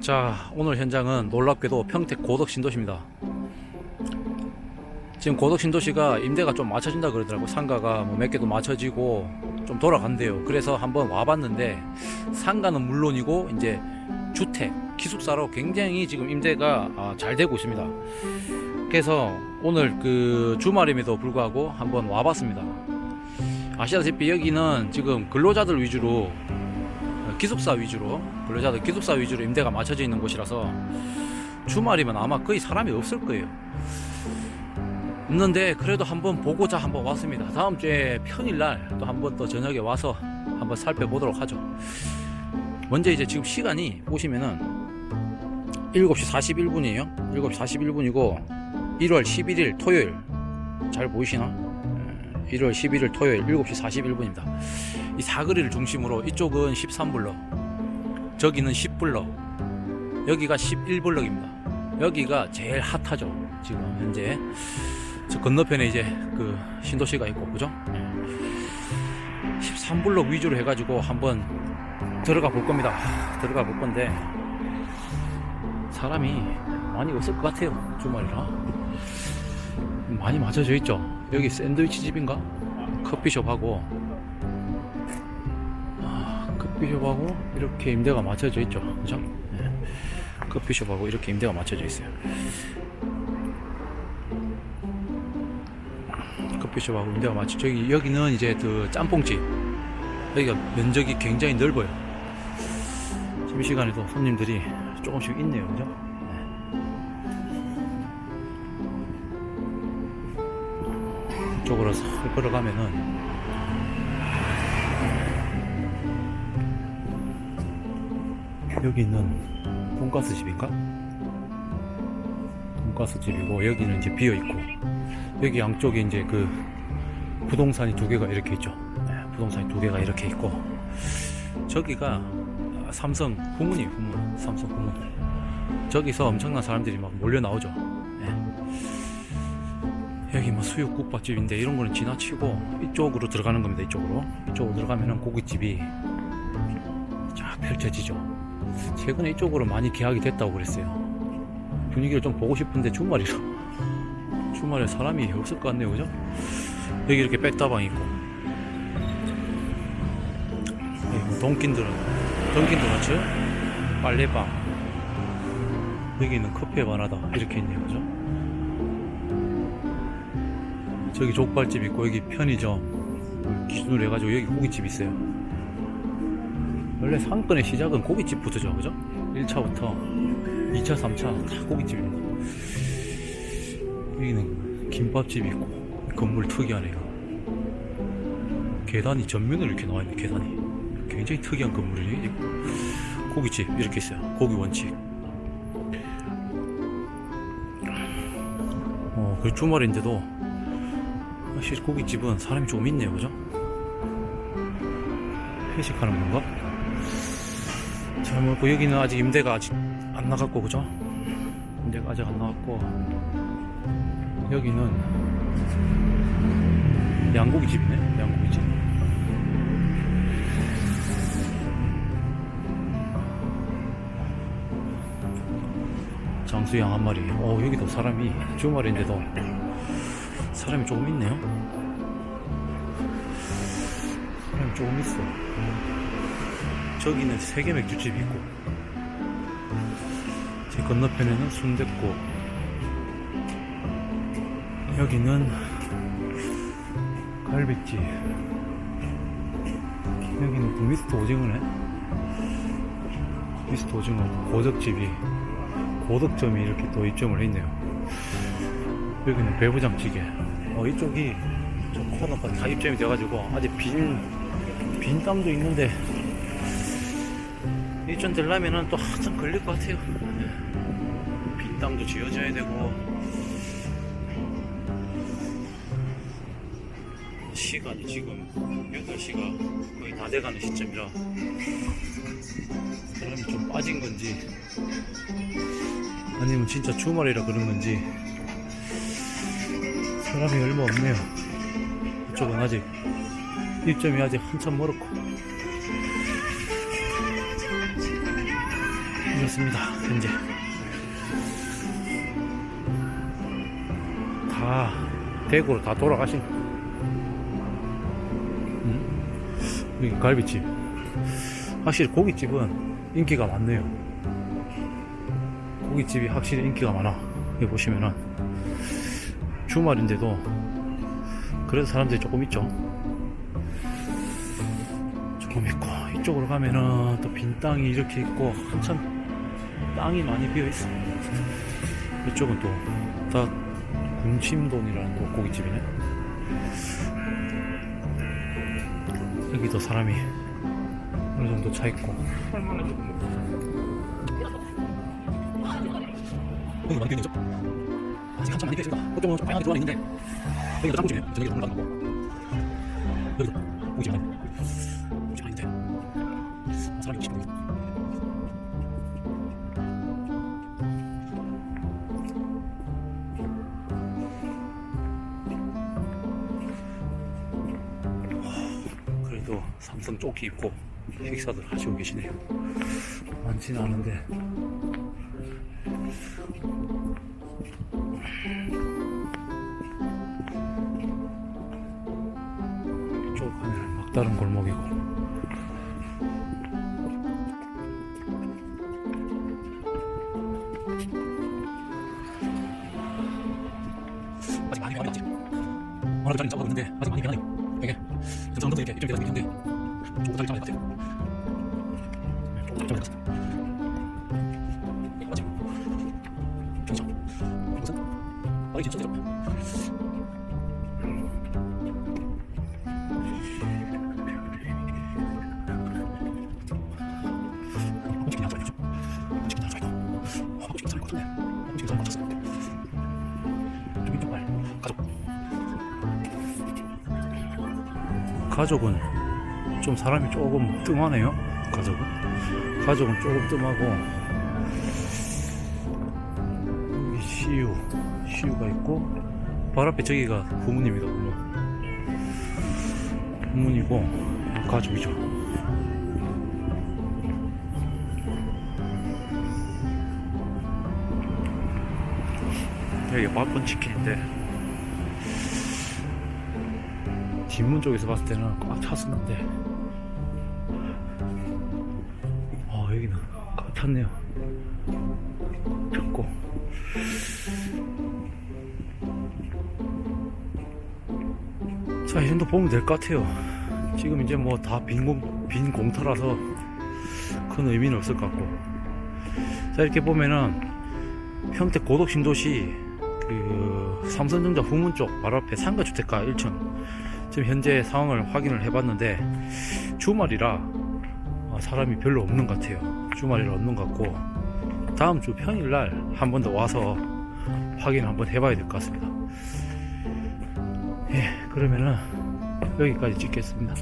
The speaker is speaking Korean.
자 오늘 현장은 놀랍게도 평택 고덕 신도시입니다. 지금 고덕 신도시가 임대가 좀 맞춰진다 그러더라고 상가가 뭐 몇 개도 맞춰지고 좀 돌아간대요. 그래서 한번 와봤는데 상가는 물론이고 이제 주택 기숙사로 굉장히 지금 임대가 아, 잘 되고 있습니다. 그래서 오늘 그 주말임에도 불구하고 한번 와봤습니다. 아시다시피 여기는 지금 근로자들 위주로 기숙사 위주로 근로자들 기숙사 위주로 임대가 맞춰져 있는 곳이라서 주말이면 아마 거의 사람이 없을 거예요. 없는데 그래도 한번 보고자 한번 왔습니다. 다음 주에 평일날 또 한번 또 저녁에 와서 한번 살펴보도록 하죠. 먼저 이제 지금 시간이 보시면은 7시 41분이에요. 7시 41분이고 1월 11일 토요일 잘 보이시나? 예, 1월 11일 토요일 7시 41분입니다. 이 사거리를 중심으로 이쪽은 13블럭, 저기는 10블럭, 여기가 11블럭입니다. 여기가 제일 핫하죠. 지금 현재 저 건너편에 이제 그 신도시가 있고 그죠? 13블럭 위주로 해가지고 한번 들어가 볼 겁니다. 들어가 볼 건데 사람이 많이 없을 것 같아요. 주말이라 많이 맞춰져 있죠. 여기 샌드위치 집인가? 커피숍하고 커피숍하고 이렇게 임대가 맞춰져 있죠. 그죠? 네. 커피숍하고 이렇게 임대가 맞춰져 있어요. 커피숍하고 임대가 맞춰 저기 여기는 이제 그 짬뽕집 여기가 면적이 굉장히 넓어요. 지금 이 시간에도 손님들이 조금씩 있네요. 그죠? 네. 이쪽으로 살 걸어가면은 여기 있는 돈가스 집인가? 돈가스 집이고 여기는 이제 비어 있고 여기 양쪽에 이제 그 부동산이 두 개가 이렇게 있죠. 네, 부동산이 두 개가 이렇게 있고 저기가 삼성 후문이에요. 후문. 삼성 후문. 저기서 엄청난 사람들이 막 몰려 나오죠. 네. 여기 뭐 수육 국밥집인데 이런 거는 지나치고 이쪽으로 들어가는 겁니다. 이쪽으로. 이쪽으로 들어가면은 고깃집이 쫙 펼쳐지죠. 최근에 이쪽으로 많이 계약이 됐다고 그랬어요. 분위기를 좀 보고 싶은데 주말이라 주말에 사람이 없을 것 같네요, 그죠? 여기 이렇게 백다방 있고 여기 뭐 돈킨들은 돈킨도너츠 빨래방 여기는 커피에 반하다 이렇게 있네요, 그죠? 저기 족발집 있고 여기 편의점 기준으로 해가지고 여기 고깃집 있어요. 원래 상권의 시작은 고깃집부터죠, 그죠? 1차부터 2차, 3차 다 고깃집입니다. 여기는 김밥집 있고 건물 특이하네요. 계단이 전면으로 이렇게 나와 있네, 계단이. 굉장히 특이한 건물이에요. 고깃집 이렇게 있어요. 고기 원칙. 어, 그 주말인데도 사실 고깃집은 사람이 좀 있네요, 그죠? 회식하는 건가? 잘 모르고 여기는 아직 임대가 아직 안 나갔고 그죠? 임대가 아직 안 나갔고. 여기는 양고기 집이네 양고기 집. 장수양 한 마리. 어 여기도 사람이 주말인데도 사람이 조금 있네요. 사람이 조금 있어 저기는 세계 맥주집이 있고 제 건너편에는 순댓국 여기는 갈비집. 여기는 그 미스터 오징어네. 미스터 오징어 고덕집이 고덕점이 이렇게 또 입점을 했네요. 여기는 배부장찌개. 어 이쪽이 저 코너가 다 입점이 돼가지고 아직 빈, 빈 땅도 있는데 일전 되려면은 또 한참 걸릴 것 같아요. 빈 땅도 지어져야 되고 시간이 지금 8시가 거의 다 돼가는 시점이라 사람이 좀 빠진 건지 아니면 진짜 주말이라 그런 건지 사람이 얼마 없네요. 이쪽은 아직 입점이 아직 한참 멀었고 이렇습니다 현재. 다 대구로 다 돌아가신 음? 여기 갈비집. 확실히 고깃집은 인기가 많네요. 고깃집이 확실히 인기가 많아. 여기 보시면은. 주말인데도 그래도 사람들이 조금 있죠. 조금 있고 이쪽으로 가면은 또 빈 땅이 이렇게 있고 한참 땅이 많이 비어 있어. 이쪽은 또 다 군침돈이라는 또 고깃집이네. 여기도 사람이 어느 정도 차 있고. 여기 많이 비어 있죠 아직 한참 많이 비어 있습니다 그쪽은 좀 빨간게 들어와 있는데 여기가 짱구집이에요. 저기 정말 가는 거고. 여기도 고깃집 아니에요 고깃집 아닌데 아, 사람이 계시 네 그래도 삼성 조끼 입고 식사들 하시고 계시네요. 많지는 않은데. 이쪽 가면 막다른 골목이고. 아직 많이 변하지. 워낙 자리 잡고 있는데 아직 많이 변하네요. 되게 전성도 이렇게 이쪽에 있는데 조금 잡아야 같아요. 네, 조금 잡아야 같아요. 이거 맞지? 경상. 이것은 빠르게 진짜 내려. 가족은 좀 사람이 조금 뜸하네요. 가족은 가족은 조금 뜸하고 여기 시유 시유가 있고 바로 앞에 저기가 부모님이다 부모 부모님이고 가족이죠. 여기 맛본 치킨인데 뒷문 쪽에서 봤을 때는 꽉 찼었는데. 아 여기는 꽉 찼네요. 찼고. 자 이 정도 보면 될 것 같아요. 지금 이제 뭐 다 빈 공, 빈 공터라서 큰 의미는 없을 것 같고. 자 이렇게 보면은 평택 고덕 신도시 그 삼성전자 후문 쪽 바로 앞에 상가주택가 1층 지금 현재 상황을 확인을 해봤는데 주말이라 어, 사람이 별로 없는 것 같아요. 주말이라 없는 것 같고 다음 주 평일날 한 번 더 와서 확인 한번 해봐야 될 것 같습니다. 예, 그러면은 여기까지 찍겠습니다.